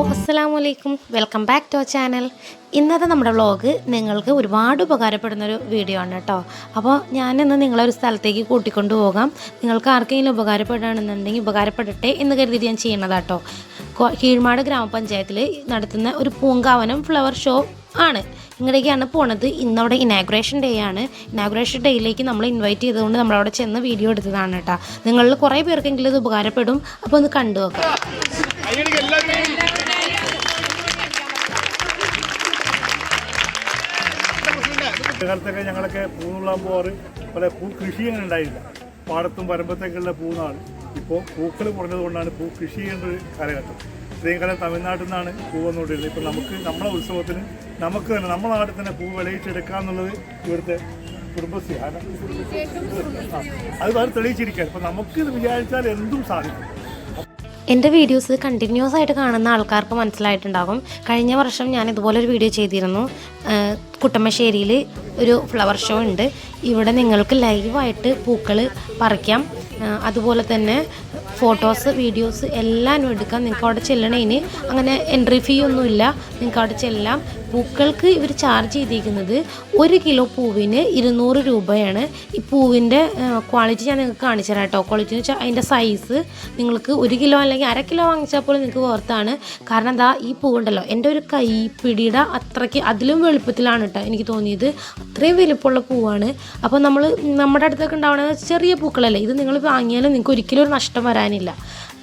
അലൈക്കും welcome back to our channel. ഇന്നത്തെ നമ്മുടെ വ്ളോഗ് നിങ്ങൾക്ക് ഒരുപാട് ഉപകാരപ്പെടുന്നൊരു വീഡിയോ ആണ് കേട്ടോ അപ്പോൾ ഞാനിന്ന് നിങ്ങളെ ഒരു സ്ഥലത്തേക്ക് കൂട്ടിക്കൊണ്ടു പോകാം. നിങ്ങൾക്ക് ആർക്കെങ്കിലും ഉപകാരപ്പെടുകയാണെന്നുണ്ടെങ്കിൽ ഉപകാരപ്പെടട്ടെ എന്ന് കരുതിയിട്ട് ഞാൻ ചെയ്യുന്നതാട്ടോ കീഴ്മാട് ഗ്രാമപഞ്ചായത്തിൽ നടത്തുന്ന ഒരു പൂങ്കാവനം ഫ്ലവർ ഷോ ആണ്. ഇങ്ങടേക്കാണ് പോണത്. ഇന്നവിടെ ഇനാഗ്രേഷൻ ഡേ ആണ്. ഇനാഗ്രേഷൻ ഡേയിലേക്ക് നമ്മൾ ഇൻവൈറ്റ് ചെയ്തുകൊണ്ട് നമ്മളവിടെ ചെന്ന് വീഡിയോ എടുത്തതാണ് കേട്ടോ നിങ്ങളിൽ കുറേ പേർക്കെങ്കിലും ഇത് ഉപകാരപ്പെടും. അപ്പോൾ ഒന്ന് കണ്ടു നോക്കാം. കാലത്തൊക്കെ ഞങ്ങളൊക്കെ പൂന്നുള്ളാൻ പോവാറ്. പല പൂ കൃഷി അങ്ങനെ ഉണ്ടായില്ല. പാടത്തും വരമ്പത്തേക്കുള്ള പൂന്നാണ് ഇപ്പോൾ പൂക്കൾ കുറഞ്ഞത് കൊണ്ടാണ് പൂ കൃഷി ചെയ്യേണ്ട ഒരു കാലഘട്ടം. ഇത്രയും കാലം തമിഴ്നാട്ടിൽ നിന്നാണ് പൂ വന്നുകൊണ്ടിരുന്നത്. ഇപ്പം നമുക്ക് നമ്മളെ ഉത്സവത്തിന് നമുക്ക് തന്നെ നമ്മളെ നാട്ടിൽ തന്നെ പൂ വിളയിച്ചെടുക്കുക എന്നുള്ളത് ഇവിടുത്തെ കുടുംബശ്രീ. അത് വേറെ തെളിയിച്ചിരിക്കുകയാണ്. ഇപ്പം നമുക്ക് ഇത് വിചാരിച്ചാൽ എന്തും സാധിക്കും. എന്റെ വീഡിയോസ് കണ്ടിന്യൂസ് ആയിട്ട് കാണുന്ന ആൾക്കാർക്ക് മനസ്സിലായിട്ടുണ്ടാകും. കഴിഞ്ഞ വർഷം ഞാൻ ഇതുപോലൊരു വീഡിയോ ചെയ്തിരുന്നു. കുട്ടമ്മശ്ശേരിയിൽ ഒരു ഫ്ലവർ ഷോ ഉണ്ട്. ഇവിടെ നിങ്ങൾക്ക് ലൈവായിട്ട് പൂക്കൾ പറിക്കാം. അതുപോലെ തന്നെ ഫോട്ടോസ് വീഡിയോസ് എല്ലാം എടുക്കാം. നിങ്ങൾക്ക് അവിടെ ചെല്ലണതിന് അങ്ങനെ എൻട്രി ഫീ ഒന്നുമില്ല. നിങ്ങൾക്ക് അവിടെ ചെല്ലാം. പൂക്കൾക്ക് ഇവർ ചാർജ് ചെയ്തിരിക്കുന്നത് ഒരു കിലോ പൂവിന് ഇരുന്നൂറ് രൂപയാണ്. ഈ പൂവിന്റെ ക്വാളിറ്റി ഞാൻ നിങ്ങൾക്ക് കാണിച്ചു തരാം കേട്ടോ. ക്വാളിറ്റി എന്ന് വെച്ചാൽ അതിന്റെ സൈസ് നിങ്ങൾക്ക് ഒരു കിലോ അല്ലെങ്കിൽ അര കിലോ വാങ്ങിച്ചാൽ പോലും നിങ്ങൾക്ക് വർത്താണ് കാരണം എന്താ ഈ പൂവുണ്ടല്ലോ എന്റെ ഒരു കൈപ്പിടിയുടെ അത്രയ്ക്ക് അതിലും വെളുപ്പത്തിലാണ് കേട്ടോ എനിക്ക് തോന്നിയത്. അത്രയും വലുപ്പമുള്ള പൂവാണ്. അപ്പോൾ നമ്മൾ നമ്മുടെ അടുത്തൊക്കെ ഉണ്ടാവുന്ന ചെറിയ പൂക്കളല്ലേ ഇത് നിങ്ങൾ വാങ്ങിയാലും നിങ്ങൾക്ക് ഒരിക്കലും ഒരു നഷ്ടം വരാനില്ല.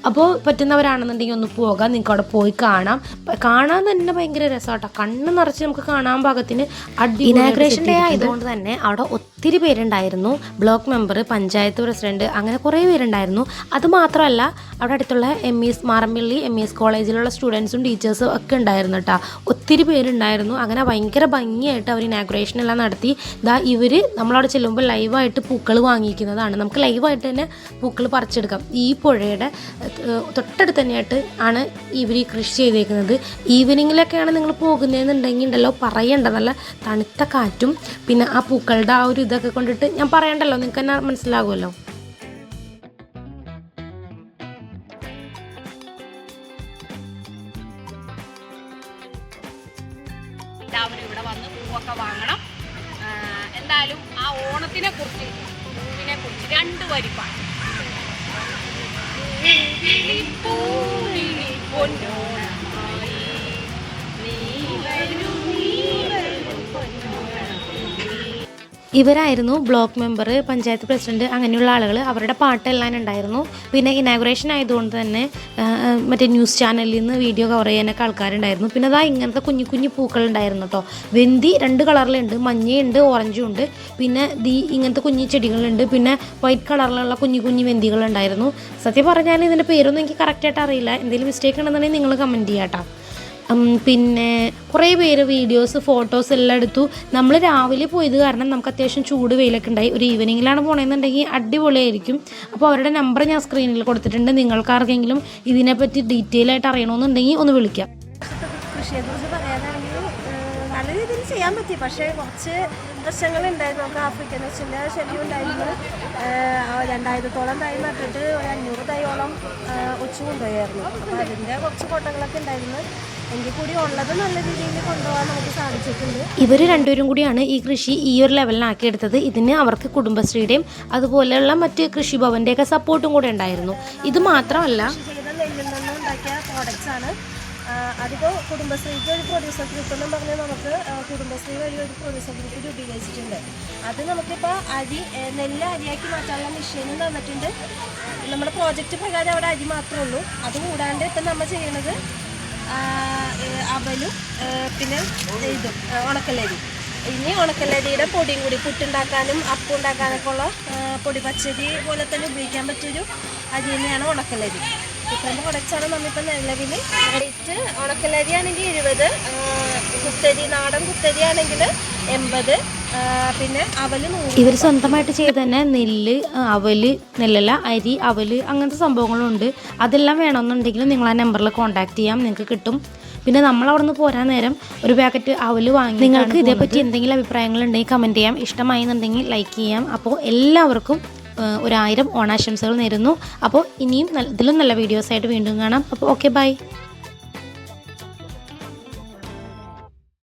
അപ്പോൾ പറ്റുന്നവരാണെന്നുണ്ടെങ്കിൽ ഒന്ന് പോകാം. നിങ്ങൾക്ക് അവിടെ പോയി കാണാം. കാണാൻ തന്നെ ഭയങ്കര രസമാട്ടോ കണ്ണ് നിറച്ച് നമുക്ക് കാണാൻ പാകത്തിന് ഇനാഗ്രേഷൻ ഡേ ആയതുകൊണ്ട് തന്നെ അവിടെ ഒത്തിരി പേരുണ്ടായിരുന്നു. ബ്ലോക്ക് മെമ്പർ പഞ്ചായത്ത് പ്രസിഡന്റ് അങ്ങനെ കുറേ പേരുണ്ടായിരുന്നു. അത് മാത്രമല്ല അവിടെ അടുത്തുള്ള M E S Marampally M E S കോളേജിലുള്ള സ്റ്റുഡൻസും ടീച്ചേഴ്സും ഒക്കെ ഉണ്ടായിരുന്നു കേട്ടോ. ഒത്തിരി പേരുണ്ടായിരുന്നു. അങ്ങനെ ഭയങ്കര ഭംഗിയായിട്ട് അവർ ഇനാഗുറേഷൻ എല്ലാം നടത്തി. ഇതാ ഇവർ നമ്മളവിടെ ചെല്ലുമ്പോൾ ലൈവായിട്ട് പൂക്കൾ വാങ്ങിക്കുന്നതാണ്. നമുക്ക് ലൈവായിട്ട് തന്നെ പൂക്കൾ പറിച്ചെടുക്കാം. ഈ പുഴയുടെ തൊട്ടടുത്ത് തന്നെയായിട്ട് ആണ് ഇവർ ഈ കൃഷി ചെയ്തേക്കുന്നത്. ഈവനിങ്ങിലൊക്കെയാണ് നിങ്ങൾ പോകുന്നതെന്നുണ്ടെങ്കിൽ ഉണ്ടല്ലോ പറയണ്ട. നല്ല തണുത്ത കാറ്റും പിന്നെ ആ പൂക്കളുടെ ആ ഒരു ഇതൊക്കെ കൊണ്ടിട്ട് ഞാൻ പറയണ്ടല്ലോ നിങ്ങൾക്ക് തന്നെ മനസ്സിലാകുമല്ലോ ഇവിടെ വന്ന് പൂവൊക്കെ വാങ്ങണം. എന്തായാലും ആ ഓണത്തിനെ കുറിച്ച് പൂവിനെ കുറിച്ച് രണ്ട് വരിപ്പാണ് ഇവരായിരുന്നു ബ്ലോക്ക് മെമ്പർ പഞ്ചായത്ത് പ്രസിഡന്റ് അങ്ങനെയുള്ള ആളുകൾ അവരുടെ പാട്ടെല്ലാം ഉണ്ടായിരുന്നു. പിന്നെ ഇനാഗുറേഷൻ ആയതുകൊണ്ട് തന്നെ മറ്റേ ന്യൂസ് ചാനലിൽ നിന്ന് വീഡിയോ കവർ ചെയ്യാനൊക്കെ ആൾക്കാരുണ്ടായിരുന്നു. പിന്നെ അതാ ഇങ്ങനത്തെ കുഞ്ഞു കുഞ്ഞു പൂക്കൾ ഉണ്ടായിരുന്നു കേട്ടോ വെന്തി രണ്ട് കളറിലുണ്ട്. മഞ്ഞയുണ്ട് ഓറഞ്ചും ഉണ്ട്. പിന്നെ ദീ ഇങ്ങനത്തെ കുഞ്ഞു ചെടികളുണ്ട്. പിന്നെ വൈറ്റ് കളറിലുള്ള കുഞ്ഞു കുഞ്ഞു വെന്തികളുണ്ടായിരുന്നു. സത്യം പറഞ്ഞാൽ ഇതിന്റെ പേരൊന്നും എനിക്ക് കറക്റ്റായിട്ട് അറിയില്ല. എന്തെങ്കിലും മിസ്റ്റേക്ക് ഉണ്ടെന്നുണ്ടെങ്കിൽ നിങ്ങൾ കമന്റ് ചെയ്യാം കേട്ടോ പിന്നെ കുറേ പേര് വീഡിയോസ് ഫോട്ടോസ് എല്ലാം എടുത്തു. നമ്മൾ രാവിലെ പോയത് കാരണം നമുക്ക് അത്യാവശ്യം ചൂട് വെയിലൊക്കെ ഉണ്ടായി. ഒരു ഈവനിങ്ങിലാണ് പോണെന്നുണ്ടെങ്കിൽ അടിപൊളിയായിരിക്കും. അപ്പോൾ അവരുടെ നമ്പർ ഞാൻ സ്ക്രീനിൽ കൊടുത്തിട്ടുണ്ട്. നിങ്ങൾക്ക് ആർക്കെങ്കിലും ഇതിനെപ്പറ്റി ഡീറ്റെയിൽ ആയിട്ട് അറിയണമെന്നുണ്ടെങ്കിൽ ഒന്ന് വിളിക്കാം. ചെയ്യാൻ പറ്റി. പക്ഷേ കുറച്ച് പ്രശ്നങ്ങളുണ്ടായിരുന്നു നമുക്ക് ആഫ്രിക്കൻ വെച്ചിന്റെ ശല്യം ഉണ്ടായിരുന്നു രണ്ടായിരത്തോളം തൈ നട്ടിട്ട് ഒരു അഞ്ഞൂറ് തൈയോളം ഒച്ചു കൊണ്ടുപോയായിരുന്നു. അപ്പോൾ അതിന്റെ കുറച്ച് കോട്ടകളൊക്കെ ഉണ്ടായിരുന്നു. എങ്കിൽ കൂടി ഉള്ളത് നല്ല രീതിയിൽ കൊണ്ടുപോകാൻ നമുക്ക് സാധിച്ചിട്ടുണ്ട്. ഇവർ രണ്ടുപേരും കൂടിയാണ് ഈ കൃഷി ഈ ഒരു ലെവലിലാക്കി എടുത്തത്. ഇതിന് അവർക്ക് കുടുംബശ്രീയുടെയും അതുപോലെയുള്ള മറ്റ് കൃഷിഭവന്റെയൊക്കെ സപ്പോർട്ടും കൂടെ ഉണ്ടായിരുന്നു. ഇത് മാത്രമല്ല നെല്ലിൽ നിന്ന് ഉണ്ടാക്കിയ പ്രോഡക്റ്റ്സ് ആണ്. അതിപ്പോൾ കുടുംബശ്രീക്ക് ഒരു പ്രൊഡ്യൂസർ ഗ്രൂപ്പ് എന്നും പറഞ്ഞ് നമുക്ക് കുടുംബശ്രീ വഴി ഒരു പ്രൊഡ്യൂസർ ഗ്രൂപ്പ് രൂപീകരിച്ചിട്ടുണ്ട്. അത് നമുക്കിപ്പോൾ അരി നെല്ല് അരിയാക്കി മാറ്റാനുള്ള മെഷീനും തന്നിട്ടുണ്ട്. നമ്മുടെ പ്രോജക്റ്റ് പ്രകാരം അവിടെ അരി മാത്രമേ ഉള്ളൂ. അത് കൂടാണ്ട് ഇപ്പം നമ്മൾ ചെയ്യണത് അവലും പിന്നെ ഇതും ഉണക്കലരി. ഇനി ഉണക്കലരിയുടെ പൊടിയും കൂടി പുട്ടുണ്ടാക്കാനും അപ്പം ഉണ്ടാക്കാനൊക്കെ ഉള്ള പൊടി പച്ചരി പോലെ തന്നെ ഉപയോഗിക്കാൻ പറ്റിയൊരു അരി തന്നെയാണ് ഉണക്കലരി. ഇപ്പം പ്രൊഡക്ട്സാണ് നമ്മളിപ്പോൾ നിലവിൽ റേറ്റ് ഉണക്കലരി ആണെങ്കിൽ ഇരുപത് കുത്തരി നാടൻ കുത്തരി ആണെങ്കിൽ എൺപത് പിന്നെ അവൽ ഇവർ സ്വന്തമായിട്ട് ചെയ്ത് തന്നെ നെല്ല് അവൽ നെല്ലല്ല അരി അവൽ അങ്ങനത്തെ സംഭവങ്ങളുണ്ട്. അതെല്ലാം വേണമെന്നുണ്ടെങ്കിൽ നിങ്ങൾ ആ നമ്പറിൽ കോൺടാക്ട് ചെയ്യാം നിങ്ങൾക്ക് കിട്ടും. പിന്നെ നമ്മൾ അവിടെ നിന്ന് പോരാൻ നേരം ഒരു പാക്കറ്റ് അവൽ വാങ്ങി നിങ്ങൾക്ക് ഇതേപ്പറ്റി എന്തെങ്കിലും അഭിപ്രായങ്ങളുണ്ടെങ്കിൽ കമന്റ് ചെയ്യാം. ഇഷ്ടമായി എന്നുണ്ടെങ്കിൽ ലൈക്ക് ചെയ്യാം. അപ്പോൾ എല്ലാവർക്കും ഒരായിരം ഓണാശംസകൾ നേരുന്നു. അപ്പോൾ ഇനിയും ഇതിലും നല്ല വീഡിയോസായിട്ട് വീണ്ടും കാണാം. അപ്പോൾ ഓക്കെ ബൈ